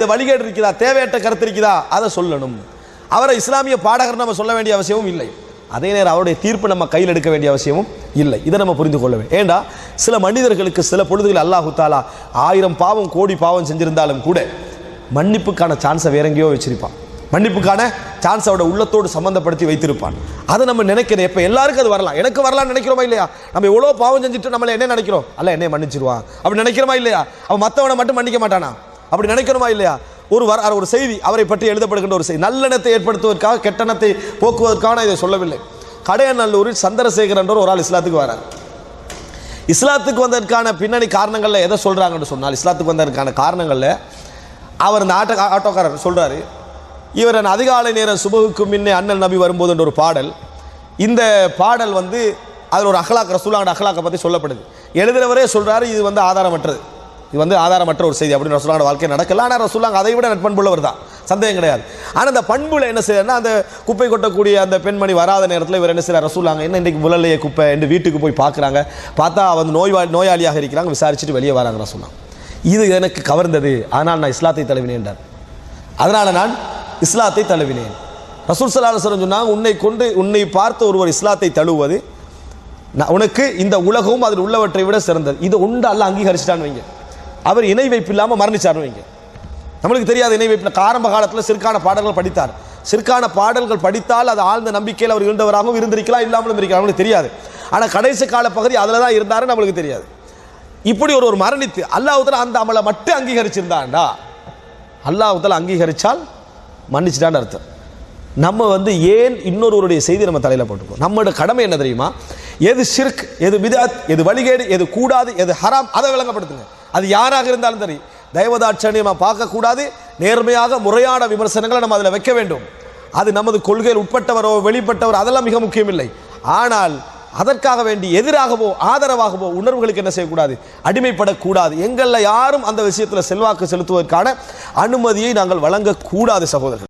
இந்த வழிகேடு இருக்குதா தேவையற்ற கருத்து இருக்குதா? அதை சொல்லணும். அவரை இஸ்லாமிய பாடகர் நம்ம சொல்ல வேண்டிய அவசியமும் இல்லை. அதே நேரம் அவருடைய தீர்ப்பு நம்ம கையில் எடுக்க வேண்டிய அவசியமும் இல்லை. இதை நம்ம புரிந்து கொள்ள வேண்டும். ஏண்டா? சில மனிதர்களுக்கு சில பொழுதுகள் அல்லாஹு தாலா ஆயிரம் பாவம் கோடி பாவம் செஞ்சிருந்தாலும் கூட மன்னிப்புக்கான சான்ஸை வேற எங்கேயோ வச்சிருப்பான். மன்னிப்புக்கான சான்ஸ் அவட உள்ளத்தோடு சம்மந்தப்படுத்தி வைத்திருப்பான். அதை நம்ம நினைக்கிறேன் எப்போ எல்லாருக்கும் அது வரலாம். எனக்கு வரலாம்னு நினைக்கிறோமா இல்லையா? நம்ம எவ்வளோ பாவம் செஞ்சுட்டு நம்மளை என்ன நினைக்கிறோம்? அல்ல என்னை மன்னிச்சிருவான் அப்படி நினைக்கிறோமா இல்லையா? அவன் மற்றவனை மட்டும் மன்னிக்க மாட்டானா? அப்படி நினைக்கணுமா இல்லையா? ஒரு வர ஒரு செய்தி அவரை பற்றி எழுதப்படுகின்ற ஒரு செய்தி. நல்லெண்ணத்தை ஏற்படுத்துவதற்காக கெட்டணத்தை போக்குவதற்கான இதை சொல்லவில்லை. கடையநல்லூரில் சந்திரசேகர் என்ற ஒரு ஆள் இஸ்லாத்துக்கு வரார். இஸ்லாத்துக்கு வந்ததற்கான பின்னணி காரணங்களில் எதை சொல்கிறாங்கன்னு சொன்னால் இஸ்லாத்துக்கு வந்ததற்கான காரணங்களில் அவர் இந்த ஆட்டோ ஆட்டோக்காரர் சொல்கிறாரு இவர் அதிகாலை நேர சுபகுக்கு முன்னே அண்ணல் நபி வரும்போதுன்ற ஒரு பாடல். இந்த பாடல் வந்து அதில் ஒரு அஹ்லாக் ரசூலாங்க அஹ்லாக்கை பற்றி சொல்லப்படுது. எழுதுகிறவரே சொல்கிறாரு இது வந்து ஆதாரமற்றது. இது வந்து ஆதாரமற்ற ஒரு செய்தி அப்படின்னு ரசூலாங்க வாழ்க்கை நடக்கல. ஆனால் ரசூலாங்க அதை விட நட்பண்புள்ளவர் தான். சந்தேகம் கிடையாது. ஆனால் அந்த பண்புல என்ன செய்யறதுனா அந்த குப்பை கொட்டக்கூடிய அந்த பெண்மணி வராத நேரத்தில் இவர் என்ன செய்யறார்? ரசூலாங்க என்ன இன்றைக்கு முழலையே குப்பை என்று வீட்டுக்கு போய் பார்க்குறாங்க. பார்த்தா வந்து நோய்வா நோயாளியாக இருக்கிறாங்க. விசாரிச்சுட்டு வெளியே வராங்க ரசூலாங்க இது எனக்கு கவர்ந்தது. ஆனால் நான் இஸ்லாத்தை தழுவினேன்றார் அதனால் நான் இஸ்லாத்தை தழுவினேன். ரசூல் சலாஹன் சொன்னாங்க உன்னை கொண்டு உன்னை பார்த்து ஒருவர் இஸ்லாத்தை தழுவுவது நான் உனக்கு இந்த உலகமும் அதில் உள்ளவற்றை விட சிறந்தது. இது உண்டு அல்ல அங்கீகரிச்சிட்டான்னு வைங்க. அவர் இணை வைப்பு இல்லாமல் மரணிச்சார் வைங்க நம்மளுக்கு தெரியாது இணை வைப்பு ஆரம்ப காலத்தில் சிற்கான பாடல்கள் படித்தார். சிற்கான பாடல்கள் படித்தால் அது ஆழ்ந்த நம்பிக்கையில் அவர் இருந்தவராகவும் இருந்திருக்கலாம் இல்லாமலும் இருக்கலாம் நம்மளுக்கு தெரியாது. ஆனால் கடைசி கால பகுதி அதில் தான் இருந்தாருன்னு நம்மளுக்கு தெரியாது. இப்படி ஒரு ஒரு மரணித்து அல்லாஹுத்தல அந்த அமலை மட்டும் அங்கீகரிச்சிருந்தாண்டா? அல்லாஹுத்தல அங்கீகரித்தால் மன்னிச்சிட்டான்னு அர்த்தம். நம்ம வந்து ஏன் இன்னொருவருடைய செய்தி நம்ம தலையில் போட்டுக்கோம்? நம்மளோட கடமை என்ன தெரியுமா? எது ஷிர்க் எது விதாத் எது வழிகேடு எது கூடாது எது ஹராம் அதை விளங்கப்படுத்துங்க. அது யாராக இருந்தாலும் சரி தயவதாட்சணியமாக பார்க்கக்கூடாது. நேர்மையாக முறையான விமர்சனங்களை நம்ம அதில் வைக்க வேண்டும். அது நமது கொள்கையில் உட்பட்டவரோ வெளிப்பட்டவர் அதெல்லாம் மிக முக்கியமில்லை. ஆனால் அதற்காக வேண்டி எதிராகவோ ஆதரவாகவோ உணர்வுகளுக்கு என்ன செய்யக்கூடாது? அடிமைப்படக்கூடாது. எங்களில் யாரும் அந்த விஷயத்தில் செல்வாக்கு செலுத்துவதற்கான அனுமதியை நாங்கள் வழங்கக்கூடாது சகோதரர்கள்.